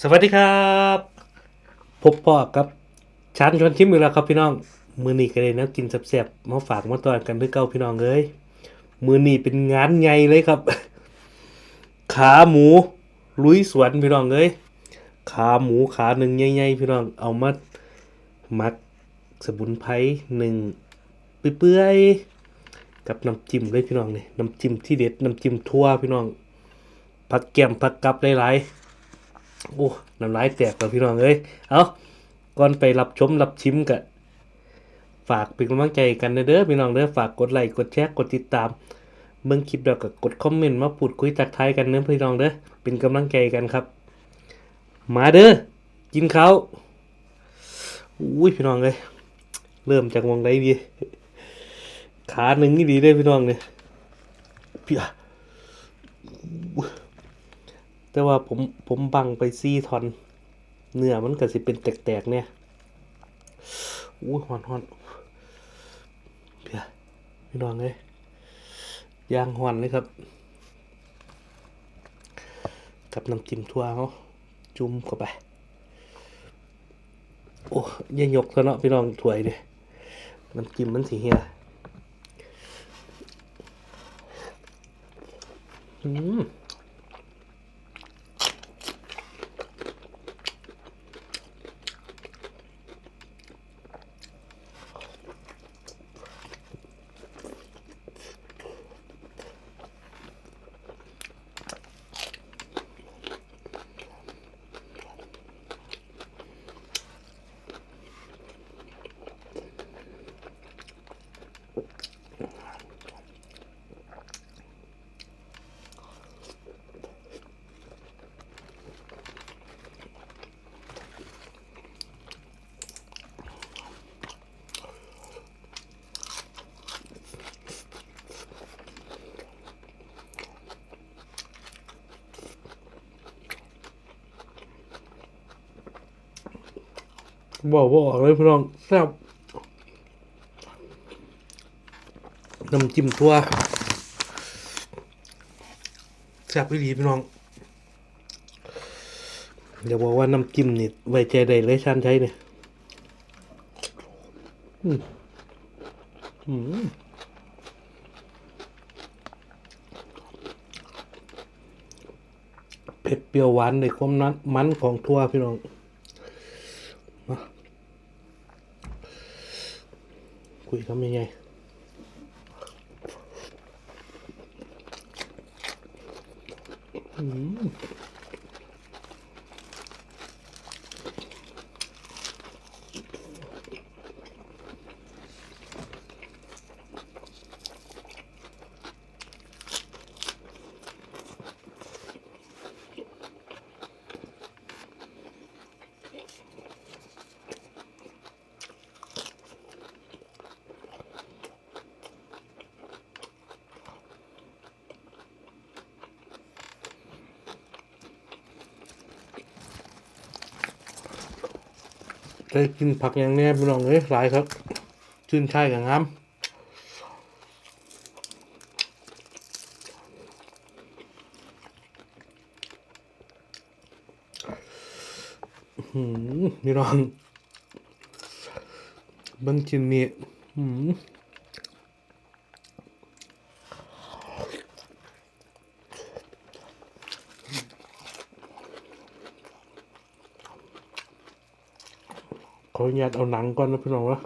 สวัสดีครับ พบพ่อกับชันชวนชิมอีกแล้วครับพี่น้อง มือนี้ก็เลยนะกินแซ่บๆมาฝากมาตอนกันด้วยเก้าพี่น้องเอ้ยมือนี้เป็นงานใหญ่เลยครับ ขาหมูลุยสวนพี่น้องเอ้ยขาหมูขาหนึ่งใหญ่ๆพี่น้องเอามาหมักสมุนไพรหนึ่งเปื่อยๆกับน้ำจิ้มเลยพี่น้องเนี่ยน้ำจิ้มที่เด็ดน้ำจิ้มทั่วพี่น้องผักแก้มผักกับหลายๆ โอ้น้ำลายแตกแล้วพี่น้องเอ้ยเอาก่อนไปรับชมรับชิมกะฝากเป็นกำลังใจกันเด้อพี่น้องเด้อฝากกดไลค์กดแชร์กดติดตามเบิ่งคลิปแล้วก็กดคอมเมนต์มาพูดคุยตักทายกันเด้อพี่น้องเด้อเป็นกำลังใจกันครับ มาเด้อกินข้าวอุ้ยพี่น้องเอ้ยเริ่มจากวงใดดีขาหนึ่งนี่ดีเลยพี่น้องเนี่ยพี่อะ แต่ว่าผมผมบังไปซีทอนเนื้อมันก็สิเป็นแตกๆเนี่ยอุ้หอนหอนเพี่ยพี่น้องเลยยางหอนเลยครับ กับน้ำจิ้มทั่วเขาจุ่มเข้าไป โอ้ยยกซะเนาะพี่น้องถวยเนี่ยน้ำจิ้มมันสีเฮียอืม บอกว่าออกเลยพี่น้องแซ่บ น้ำจิ้มตัวแซ่บอีหลีพี่น้องเดี๋ยวบอกว่าน้ำจิ้มนี่ไว้ใจได้เลยชันใช้เนี่ยอืมอืมเผ็ดเปรี้ยวหวานในความนั้นมันของทั่วพี่น้องคุยทำยังไง อืม ได้กินผักอย่างแน่พี่น้องเอ้ยหลายครับชื่นชายกับงามพี่น้องเบางชิ้นนี่อื้ ขออนุญาตเอาหนังก่อนนะพี่น้องวะ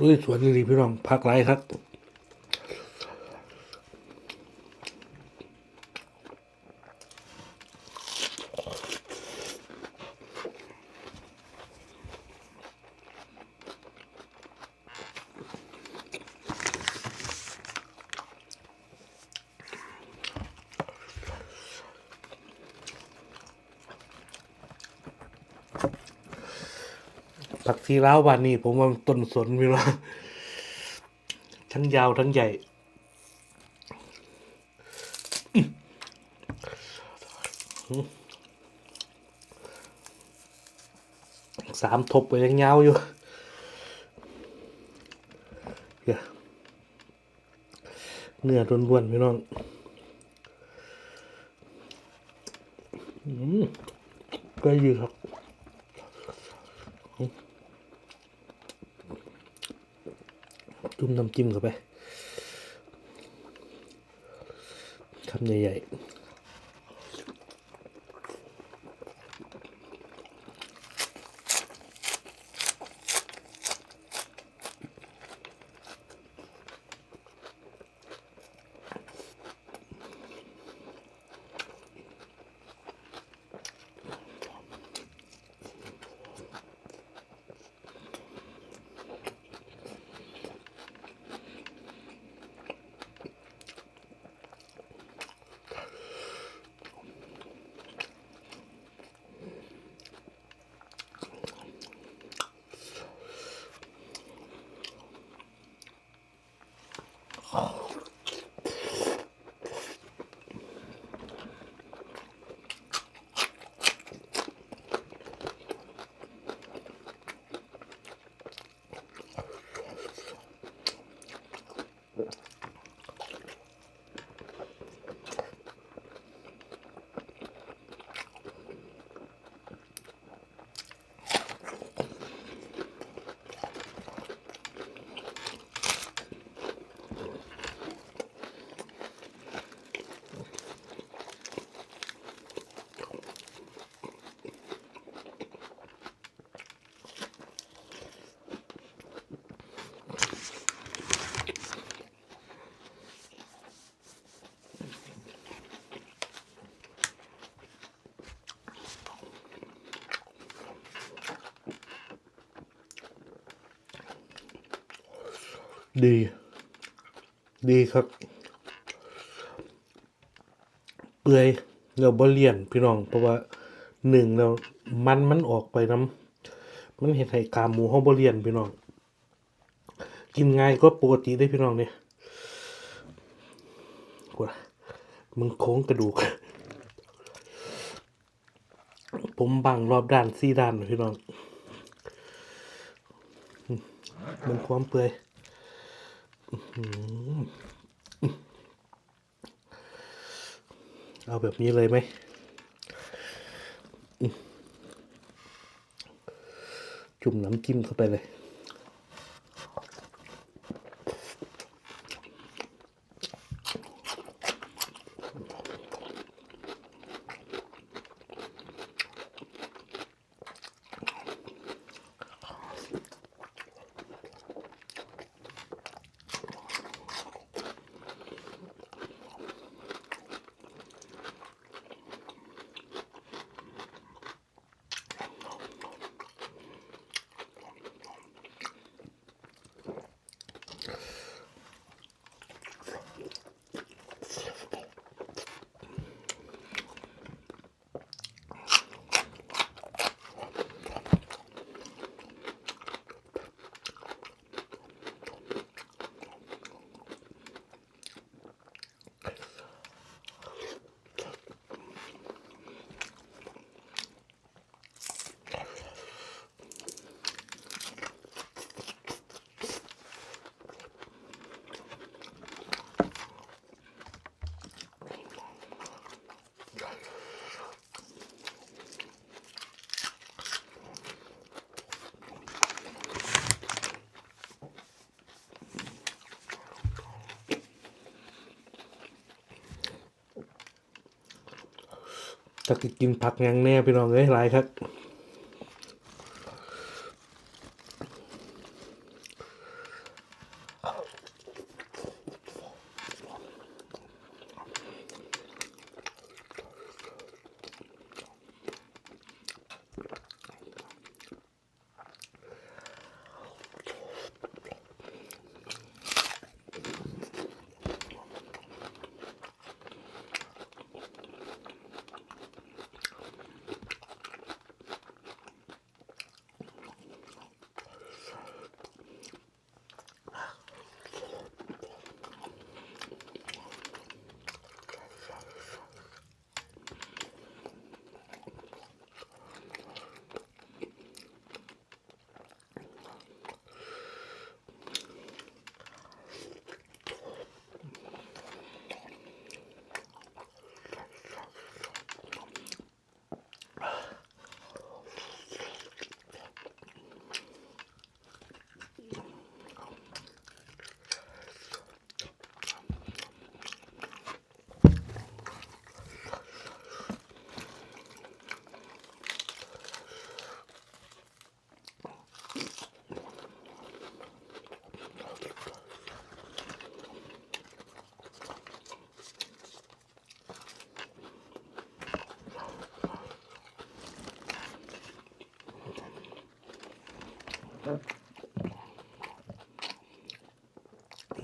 ด้วยสวนนี่พี่น้องพักไรครับ ผักซีร้าววันนี้ผมว่าต้นสนพี่น้องทั้งยาวทั้งใหญ่สามทบไปยังยาวอยู่เนื้อล้วนๆพี่น้องอืมก็ดีครับอืมจุ่ม น้ำจิ้มเข้าไปคำใหญ่ๆ Gracias. ดี ดีครับ เปื่อยเราบ่เลี่ยนพี่น้อง เพราะว่าหนึ่งแล้วมันมันออกไปน้ำมันเห็นให้กามหมูเฮาบ่เลี่ยนพี่น้อง กินง่ายก็ปกติได้พี่น้องเนี่ยกว่ามึงโค้งกระดูก ผมบังรอบด้านสี่ด้านพี่น้องมมันความเปื่อย เอาแบบนี้เลยไหมจุ่มน้ำจิ้มเข้าไปเลย จะกกินผักยังแน่พี่น้องเอ้ยไลาครับ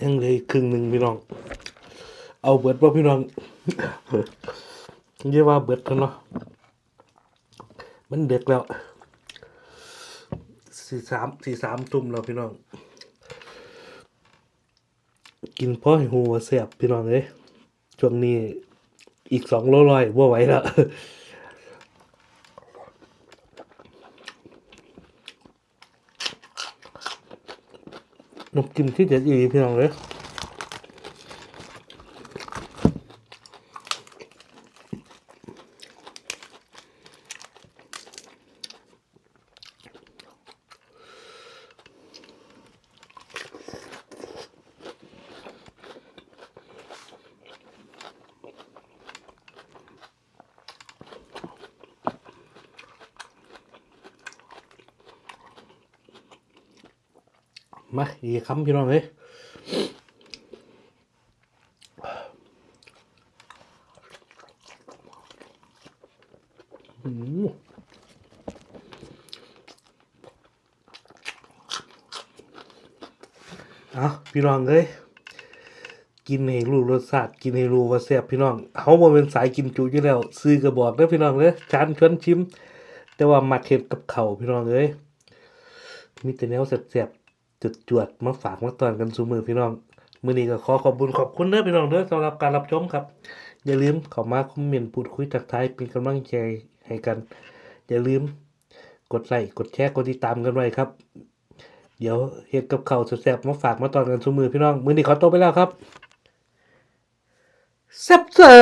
ยังเหลยครึ่งหนึ่งพี่น้อง เอาเบิดว่าพี่น้องเรียกว่าเบิดกันเนาะมันเด็กแล้วสี่สามสี่สามทุ่มแล้วพี่น้อง กินพ่อให้หูว่าเสียบพี่น้องเลยช่วงนี้อีกสองโลลอยว่าไหวแล้ว น้ำจิ้มที่เด็ดอีพี่น้องเลย มาอีกคำพี่น้องเลยอืมเอาพี่น้องเลยกินให้รู้รสชาติกินให้รู้ว่าแซ่บพี่น้องเขาบ่เป็นสายกินจุอยู่แล้ว ซื้อกระบอกเด้อพี่น้องเลยจานชวนชิม แต่ว่ามักเห็ดกับเขาพี่น้องเอ้ยมีแต่แนวแซ่บๆ จุดจวดๆมาฝากมาตอนกันสูมือพี่น้องมื้อนี้ก็ขอขอบคุณขอบคุณเด้อพี่น้องเด้อสำหรับการรับชมครับ อย่าลืมเข้ามาคอมเมนต์พูดคุยทักทายเป็นกำลังใจให้กัน อย่าลืมกดไลค์กดแชร์กดติดตามกันไว้ครับ เดี๋ยวเฮ็ดกับเขาแซ่บๆมาฝากมาตอนกันสูมือพี่น้องมื้อนี้ขอตัวไปแล้วครับแซ่บเสริ